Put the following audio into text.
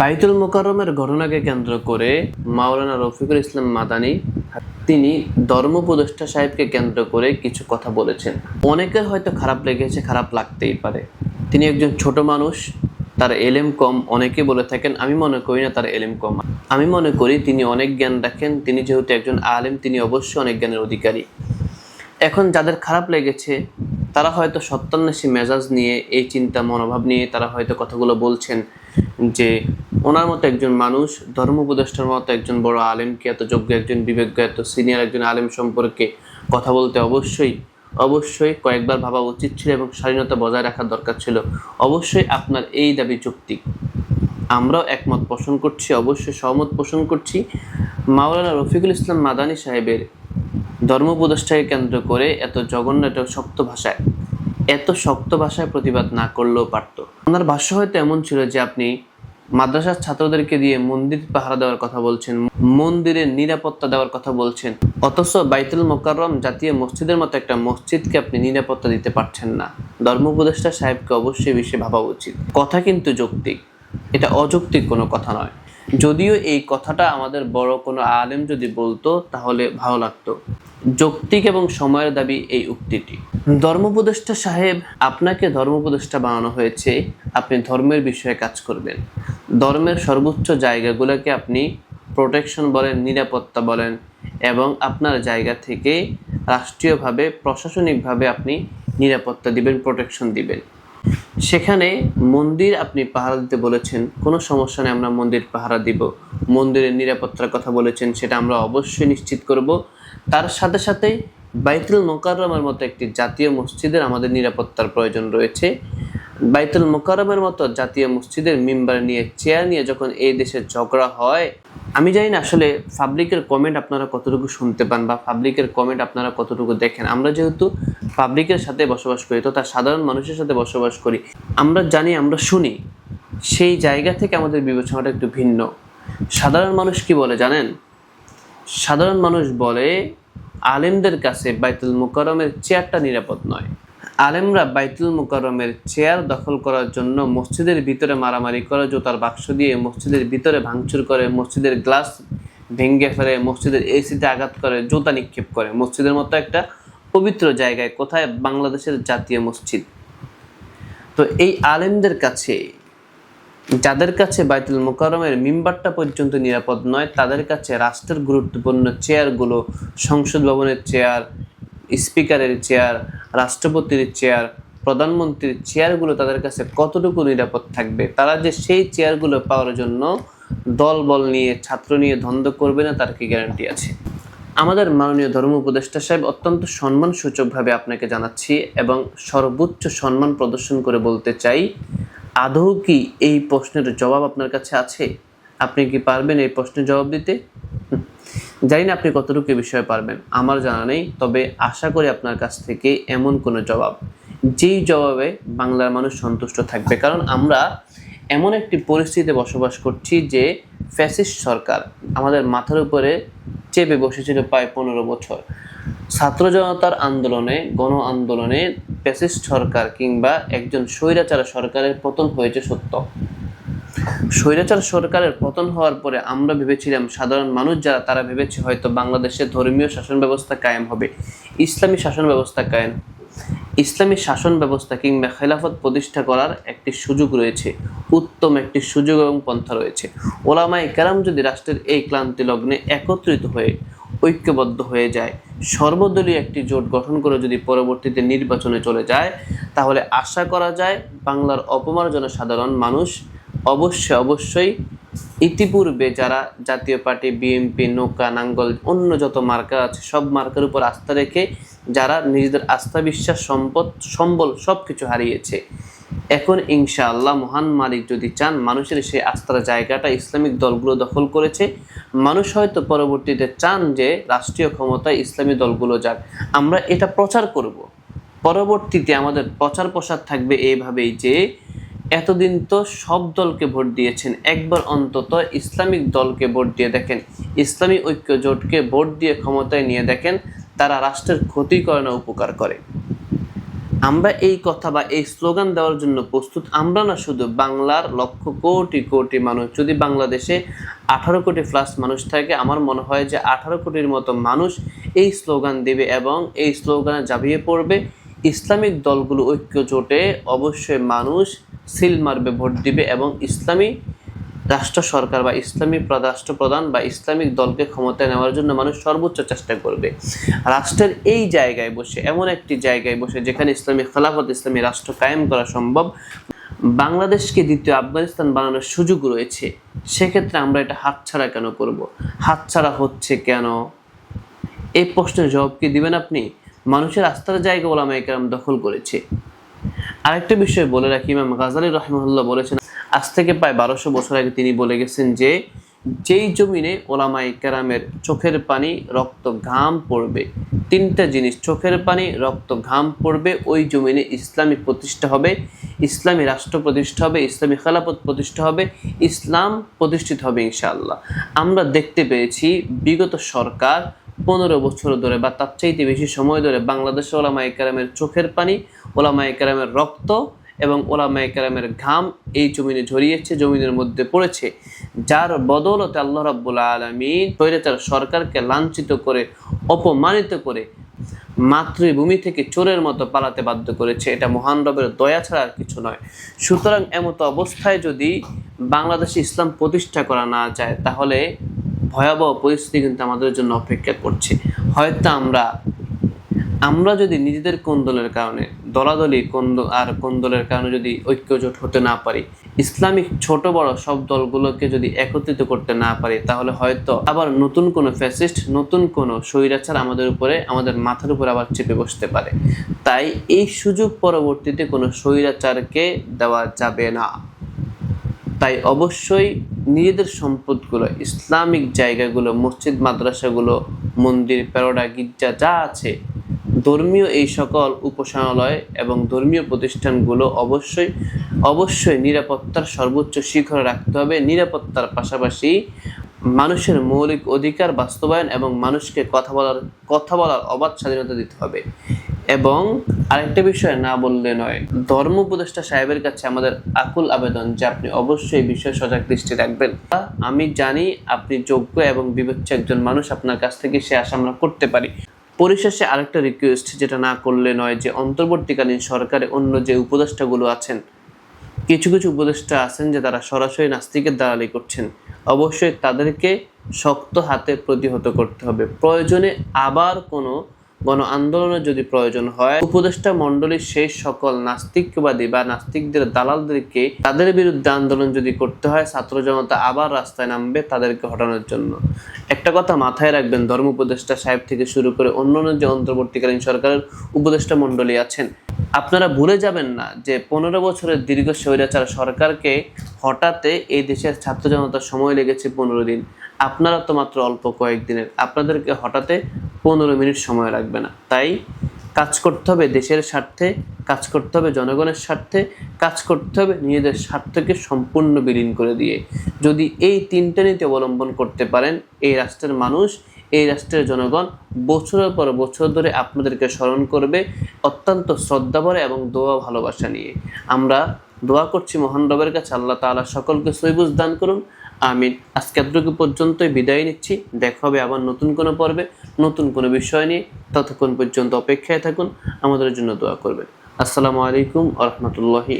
বাইতুল মোকাররমের ঘটনাকে কেন্দ্র করে মাওলানা রফিকুল ইসলাম মাদানি তিনি ধর্ম উপদেষ্টা সাহেবকে কেন্দ্র করে কিছু কথা বলেছেন। অনেকের হয়তো খারাপ লেগেছে, খারাপ লাগতেই পারে। তিনি একজন ছোট মানুষ, তার এলেম কম। অনেকে বলে থাকেন, আমি মনে করি না তার এলেম কম। আমি মনে করি তিনি অনেক জ্ঞান রাখেন, তিনি যেহেতু একজন আলেম, তিনি অবশ্যই অনেক জ্ঞানের অধিকারী। এখন যাদের খারাপ লেগেছে, তারা হয়তো সত্যান্বেষী মেজাজ নিয়ে, এই চিন্তা, মনোভাব নিয়ে তারা হয়তো কথাগুলো বলছেন যে ওনার মতো একজন মানুষ, ধর্ম উপদেষ্টার মতো একজন বড় আলেম আলেমকে এত যোগ্য একজন বিবেজ্ঞ এত সিনিয়র একজন আলেম সম্পর্কে কথা বলতে অবশ্যই অবশ্যই কয়েকবার ভাবা উচিত ছিল এবং স্বাধীনতা বজায় রাখার দরকার ছিল। অবশ্যই আপনার এই দাবি যৌক্তিক আমরাও একমত পোষণ করছি, অবশ্যই সহমত পোষণ করছি। মাওলানা রফিকুল ইসলাম মাদানী সাহেবের ধর্ম উপদেষ্টাকে কেন্দ্র করে এত জঘন্য, এত শক্ত ভাষায়, এত শক্ত ভাষায় প্রতিবাদ না করলেও পারত। ওনার ভাষ্য হয়তো এমন ছিল যে আপনি মাদ্রাসার ছাত্রদেরকে দিয়ে মন্দির পাহারা দেওয়ার কথা বলছেন, মন্দিরের নিরাপত্তা দেওয়ার কথা বলছেন, অথচ বাইতুল মোকাররম জাতীয় মসজিদের মতো একটা মসজিদকে আপনি নিরাপত্তা দিতে পারছেন না। ধর্ম উপদেষ্টা সাহেবকে অবশ্যই বেশি ভাবা উচিত। কথা কিন্তু যৌক্তিক। এটা অযৌক্তিক কোনো কথা নয়। যদিও এই কথাটা আমাদের বড় কোনো আলেম যদি বলতো, তাহলে ভালো লাগতো। যৌক্তিক এবং সময়ের দাবি এই উক্তিটি। ধর্ম উপদেষ্টা সাহেব, আপনাকে ধর্ম উপদেষ্টা বানানো হয়েছে, আপনি ধর্মের বিষয়ে কাজ করবেন। ধর্মের সর্বোচ্চ জায়গাগুলোকে আপনি প্রোটেকশন বলেন, নিরাপত্তা বলেন এবং আপনার জায়গা থেকে রাষ্ট্রীয়ভাবে, প্রশাসনিকভাবে আপনি নিরাপত্তা দিবেন প্রোটেকশন দিবেন। সেখানে মন্দির আপনি পাহারা দিতে বলেছেন, কোনো সমস্যা নেই, আমরা মন্দির পাহারা দিব। মন্দিরের নিরাপত্তার কথা বলেছেন, সেটা আমরা অবশ্যই নিশ্চিত করব। তার সাথে সাথে বাইতুল মোকাররমের মতো একটি জাতীয় মসজিদের আমাদের নিরাপত্তার প্রয়োজন রয়েছে। বাইতুল মোকাররমের মতো জাতীয় মসজিদের মেম্বার নিয়ে চেয়ার নিয়ে যখন এই দেশে ঝগড়া হয়, আমি জানি না আসলে পাবলিকের কমেন্ট আপনারা কতটুকু শুনতে পান বা পাবলিকের কমেন্ট আপনারা কতটুকু দেখেন। আমরা যেহেতু পাবলিকের সাথে বসবাস করি তথা সাধারণ মানুষের সাথে বসবাস করি, আমরা জানি, আমরা শুনি। সেই জায়গা থেকে আমাদের বিবেচনাটা একটু ভিন্ন। সাধারণ মানুষ কি বলে জানেন? সাধারণ মানুষ বলে, আলেমদের কাছে বাইতুল মুকাররমের চেয়ারটা নিরাপদ নয়। আলেমরা বাইতুল মুকাররমের চেয়ার দখল করার জন্য মসজিদের ভিতরে মারামারি করে, জুতার বাক্স দিয়ে মসজিদের ভিতরে ভাঙচুর করে, মসজিদের গ্লাস ভেঙে ফেলে, মসজিদের এসিতে আঘাত করে, জুতা নিক্ষেপ করে। মসজিদের মতো একটা পবিত্র জায়গায় কোথায়? বাংলাদেশের জাতীয় মসজিদ। তো এই আলেমদের কাছে, যাদের কাছে বাইতুল মোকাররমের মিম্বারটা পর্যন্ত নিরাপদ নয়, তাদের কাছে রাষ্ট্রের গুরুত্বপূর্ণ চেয়ারগুলো, সংসদ ভবনের চেয়ার স্পিকারের চেয়ার রাষ্ট্রপতির চেয়ার প্রধানমন্ত্রীর চেয়ারগুলো তাদের কাছে কতটুকু নিরাপদ থাকবে? তারা যে সেই চেয়ারগুলো পাওয়ার জন্য দল বল নিয়ে, ছাত্র নিয়ে দ্বন্দ্ব করবে না, তার কি গ্যারান্টি আছে? আমাদের মাননীয় ধর্ম উপদেষ্টা সাহেব অত্যন্ত সম্মানসূচকভাবে আপনাকে জানাচ্ছি এবং সর্বোচ্চ সম্মান প্রদর্শন করে বলতে চাই, আদৌ কি এই প্রশ্নের জবাব আপনার কাছে আছে? আপনি কি পারবেন এই প্রশ্নের জবাব দিতে। জানি না আপনি কতটুকু এ বিষয়ে পারবেন, আমার জানা নেই, তবে আশা করি আপনার কাছ থেকে এমন কোনো জবাব, যেই জবাবে বাংলার মানুষ সন্তুষ্ট থাকবে। কারণ আমরা এমন একটি পরিস্থিতিতে বসবাস করছি যে ফ্যাসিস্ট সরকার আমাদের মাথার উপরে চেপে বসেছিল প্রায় পনেরো বছর। ছাত্র জনতার আন্দোলনে, গণ আন্দোলনে ফ্যাসিস্ট সরকার কিংবা একজন স্বৈরাচার সরকারের পতন হয়েছে সত্য। স্বৈরাচার সরকারের পতন হওয়ার পরে আমরা ভেবেছিলাম সাধারণ মানুষ যারা, তারা ভেবেছে হয়তো বাংলাদেশে ধর্মীয় শাসন ব্যবস্থা কায়েম হবে। ইসলামী শাসন ব্যবস্থা কায়েম। ইসলামী শাসন ব্যবস্থা কিংবা খেলাফত প্রতিষ্ঠা করার একটি সুযোগ রয়েছে। উত্তম একটি সুযোগ এবং পন্থা রয়েছে। ওলামাই কেরাম যদি রাষ্ট্রের এই ক্লান্তি লগ্নে একত্রিত হয়ে, ঐক্যবদ্ধ হয়ে যায়, সর্বদলীয় একটি জোট গঠন করে যদি পরবর্তীতে নির্বাচনে চলে যায়, তাহলে আশা করা যায় বাংলার অপমার্জনা সাধারণ মানুষ অবশ্যই অবশ্যই। ইতিপূর্বে যারা জাতীয় পার্টি, বিএনপি, নৌকা, নাঙ্গল, অন্য যত মার্কা আছে, সব মার্কার উপর আস্থা রেখে যারা নিজেদের আস্থা বিশ্বাস সম্পদ, সম্বল সব কিছু হারিয়েছে, এখন ইনশাআল্লাহ মহান মালিক যদি চান, মানুষের সেই আস্থার জায়গাটা ইসলামিক দলগুলো দখল করেছে। মানুষ হয়তো পরবর্তীতে চান যে রাষ্ট্রীয় ক্ষমতায় ইসলামী দলগুলো যাক। আমরা এটা প্রচার করব। পরবর্তীতে আমাদের প্রচার প্রসার থাকবে এইভাবেই যে এতদিন তো সব দলকে ভোট দিয়েছেন। একবার অন্তত ইসলামিক দলকে ভোট দিয়ে দেখেন। ইসলামী ঐক্য জোটকে ভোট দিয়ে ক্ষমতায় নিয়ে দেখেন, তারা রাষ্ট্রের ক্ষতি করে না উপকার করে। আমরা এই কথা বা এই স্লোগান দেওয়ার জন্য প্রস্তুত, আমরা না শুধু বাংলার লক্ষ কোটি কোটি মানুষ। যদি বাংলাদেশে আঠারো কোটি প্লাস মানুষ থাকে, আমার মনে হয় যে আঠারো কোটির মতো মানুষ এই স্লোগান দেবে এবং এই স্লোগানে জাবিয়ে পড়বে। ইসলামিক দলগুলো ঐক্য জোটে অবশ্যই মানুষ সিল মারবে, ভোট দিবে এবং ইসলামী রাষ্ট্র সরকার বা ইসলামী প্র- রাষ্ট্রপ্রধান বা ইসলামিক দলকে ক্ষমতায় নেওয়ার জন্য মানুষ সর্বোচ্চ চেষ্টা করবে। রাষ্ট্রের এই জায়গায় বসে, এমন একটি জায়গায় বসে যেখানে ইসলামী খেলাফত, ইসলামী রাষ্ট্র কায়েম করা সম্ভব, বাংলাদেশকে দ্বিতীয় আফগানিস্তান বানানোর সুযোগ রয়েছে, সেক্ষেত্রে আমরা এটা হাতছাড়া কেন করব? হাতছাড়া হচ্ছে কেন? এই প্রশ্নের জবাব কি দিবেন আপনি? মানুষের আস্থার জায়গা ওলামা একরাম দখল করেছে। আরেকটা বিষয় বলে রাখি, ইমাম গাজালি রহমুল্লাহ বলেছেন, আজ থেকে প্রায় বারোশো বছর আগে তিনি বলে গেছেন যে, যেই জমিনে ওলামাই কেরামের চোখের পানি, রক্ত ঘাম পড়বে, তিনটা জিনিস, চোখের পানি, রক্ত ঘাম পড়বে, ওই জমিনে ইসলামী প্রতিষ্ঠা হবে, ইসলামী রাষ্ট্র প্রতিষ্ঠা হবে, ইসলামী খেলাপথ প্রতিষ্ঠা হবে, ইসলাম প্রতিষ্ঠিত হবে ইনশাআল্লাহ। আমরা দেখতে পেয়েছি, বিগত সরকার পনেরো বছর ধরে বা তার চাইতে বেশি সময় ধরে বাংলাদেশে ওলামা একরামের চোখের পানি ওলামা একরামের রক্ত এবং ওলামা একরামের ঘাম এই জমিনে ঝরিয়েছে, জমিনের মধ্যে পড়েছে। যার বদৌলতে আল্লাহ রাব্বুল আলমিন স্বৈরাচার সরকারকে লাঞ্ছিত করে, অপমানিত করে মাতৃভূমি থেকে চোরের মতো পালাতে বাধ্য করেছে। এটা মহান রবের দয়া ছাড়া আর কিছু নয়। সুতরাং এমতো অবস্থায় যদি বাংলাদেশে ইসলাম প্রতিষ্ঠা করা না যায়, তাহলে ভয়াবহ পরিস্থিতি কিন্তু আমাদের জন্য অপেক্ষা করছে। হয়তো আমরা আমরা যদি নিজেদের কোন্দলের কারণে, দলাদলি কোন্দ আর কোন্দলের কারণে যদি ঐক্যজোট হতে না পারি, ইসলামিক ছোট বড় সব দলগুলোকে যদি একত্রিত করতে না পারি, তাহলে হয়তো আবার নতুন কোনো ফ্যাসিস্ট, নতুন কোনো স্বৈরাচার আমাদের উপরে, আমাদের মাথার উপরে আবার চেপে বসতে পারে। তাই এই সুযোগ পরবর্তীতে কোনো স্বৈরাচারকে দেওয়া যাবে না। তাই অবশ্যই নিজেদের সম্পদগুলো, ইসলামিক জায়গাগুলো, মসজিদ, মাদ্রাসাগুলো, মন্দির, প্যারোডা, গির্জা, যা আছে, ধর্মীয় এই সকল উপাসনালয় এবং ধর্মীয় প্রতিষ্ঠানগুলো অবশ্যই অবশ্যই নিরাপত্তার সর্বোচ্চ শিখরে রাখতে হবে। নিরাপত্তার পাশাপাশি মানুষের মৌলিক অধিকার বাস্তবায়ন এবং মানুষকে কথা বলার কথা বলার অবাধ স্বাধীনতা দিতে হবে। এবং আরেকটা বিষয় না বললে নয়, ধর্ম উপদেষ্টা সাহেবের কাছে আমাদের আকুল আবেদন যে আপনি অবশ্যই বিষয়ে সজাগ দৃষ্টি রাখবেন। আমি জানি আপনি যোগ্য এবং বিবেচ্য একজন মানুষ, আপনার কাছ থেকে সে আশা আমরা করতে পারি। পরিশেষে আরেকটা রিকোয়েস্ট যেটা না করলে নয় যে অন্তর্বর্তীকালীন সরকারে অন্য যে উপদেষ্টাগুলো আছেন কিছু কিছু উপদেষ্টা আছেন যে তারা সরাসরি নাস্তিকের দালালি করছেন। অবশ্যই তাদেরকে শক্ত হাতে প্রতিহত করতে হবে। প্রয়োজনে আবার কোনো গণ আন্দোলনের যদি প্রয়োজন হয়, উপদেষ্টা মণ্ডলীর সেই সকল নাস্তিকবাদী বা নাস্তিকদের দালালদেরকে তাদের বিরুদ্ধে আন্দোলন যদি করতে হয়, ছাত্র জনতা আবার রাস্তায় নামবে তাদেরকে হটানোর জন্য। একটা কথা মাথায় রাখবেন, ধর্ম উপদেষ্টা সাহেব থেকে শুরু করে অন্যান্য যে অন্তর্বর্তীকালীন সরকারের উপদেষ্টা মণ্ডলী আছেন আপনারা ভুলে যাবেন না যে পনেরো বছরের দীর্ঘ স্বৈরাচার সরকারকে হঠাতে এই দেশের ছাত্র জনতার সময় লেগেছে পনেরো দিন। আপনারা তো মাত্র অল্প কয়েকদিনের আপনাদেরকে হঠাতে পনেরো মিনিট সময় লাগবে না। তাই কাজ করতে হবে দেশের স্বার্থে, কাজ করতে হবে জনগণের স্বার্থে, কাজ করতে হবে নিজেদের স্বার্থকে সম্পূর্ণ বিলীন করে দিয়ে। যদি এই তিনটে নীতি অবলম্বন করতে পারেন, এই রাষ্ট্রের মানুষ এই রাষ্ট্রের জনগণ বছরের পর বছর ধরে আপনাদেরকে স্মরণ করবে অত্যন্ত শ্রদ্ধাভরে এবং দোয়া ভালোবাসা নিয়ে। আমরা দোয়া করছি মহান রবের কাছে, আল্লাহ তাআলা সকলকে সৈবুজ দান করুন। আমিন। আজকে এতটুকু পর্যন্তই বিদায় নিচ্ছি। দেখা হবে আবার নতুন কোনো পর্বে, নতুন কোনো বিষয় নিয়ে। ততক্ষণ পর্যন্ত অপেক্ষায় থাকুন, আমাদের জন্য দোয়া করবেন। আসসালামু আলাইকুম আ রহমতুল্লাহি